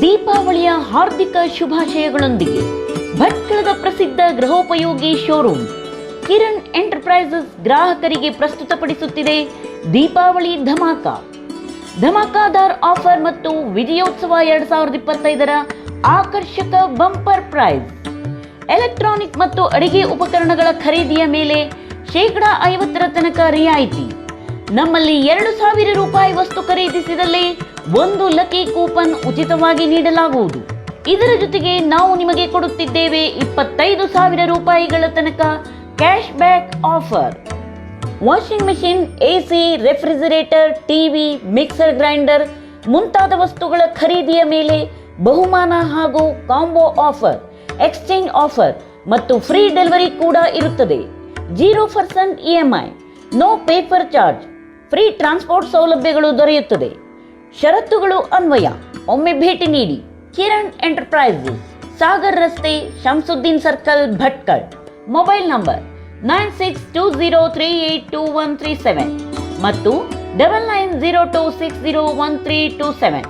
ದೀಪಾವಳಿಯ ಹಾರ್ದಿಕ ಶುಭಾಶಯಗಳೊಂದಿಗೆ ಭಟ್ಕಳದ ಪ್ರಸಿದ್ಧ ಗೃಹೋಪಯೋಗಿ ಶೋರೂಮ್ ಕಿರಣ್ ಎಂಟರ್ಪ್ರೈಸಸ್ ಗ್ರಾಹಕರಿಗೆ ಪ್ರಸ್ತುತಪಡಿಸುತ್ತಿದೆ ದೀಪಾವಳಿ ಧಮಾಕ. ಧಮಾಕಾದಾರ್ ಆಫರ್ ಮತ್ತು ವಿಜಯೋತ್ಸವ ಎರಡ್ ಸಾವಿರದ ಇಪ್ಪತ್ತೈದರ ಆಕರ್ಷಕ ಬಂಪರ್ ಪ್ರೈಸ್ ಎಲೆಕ್ಟ್ರಾನಿಕ್ ಮತ್ತು ಅಡಿಗೆ ಉಪಕರಣಗಳ ಖರೀದಿಯ ಮೇಲೆ ಶೇಕಡಾ ಐವತ್ತರ ತನಕ ರಿಯಾಯಿತಿ. ನಮ್ಮಲ್ಲಿ ಎರಡು ಸಾವಿರ ರೂಪಾಯಿ ವಸ್ತು ಖರೀದಿಸಿದಲ್ಲಿ ಒಂದು ಲಕ್ಕಿ ಕೂಪನ್ ಉಚಿತವಾಗಿ ನೀಡಲಾಗುವುದು. ಇದರ ಜೊತೆಗೆ ನಾವು ನಿಮಗೆ ಕೊಡುತ್ತಿದ್ದೇವೆ ಇಪ್ಪತ್ತೈದು ಸಾವಿರ ರೂಪಾಯಿಗಳ ತನಕ cash back offer. Washing machine, AC, refrigerator, TV, mixer grinder ಮುಂತಾದ ವಸ್ತುಗಳ ಖರೀದಿಯ ಮೇಲೆ ಬಹುಮಾನ ಹಾಗೂ ಕಾಂಬೋ ಆಫರ್, ಎಕ್ಸ್ಚೇಂಜ್ ಆಫರ್ ಮತ್ತು ಫ್ರೀ ಡೆಲಿವರಿ ಕೂಡ ಇರುತ್ತದೆ. Zero percent E M I, no paper charge free transport ಸೌಲಭ್ಯಗಳು ದೊರೆಯುತ್ತದೆ. ಷರತ್ತುಗಳು ಅನ್ವಯ. ಒಮ್ಮೆ ಭೇಟಿ ನೀಡಿ. ಕಿರಣ್ ಎಂಟರ್ಪ್ರೈಸಸ್ ಸಾಗರ್ ರಸ್ತೆ Shamsuddin circle Bhatkal. Mobile number nine six two zero three eight two one three seven ಮತ್ತು double nine zero two six zero one three two seven.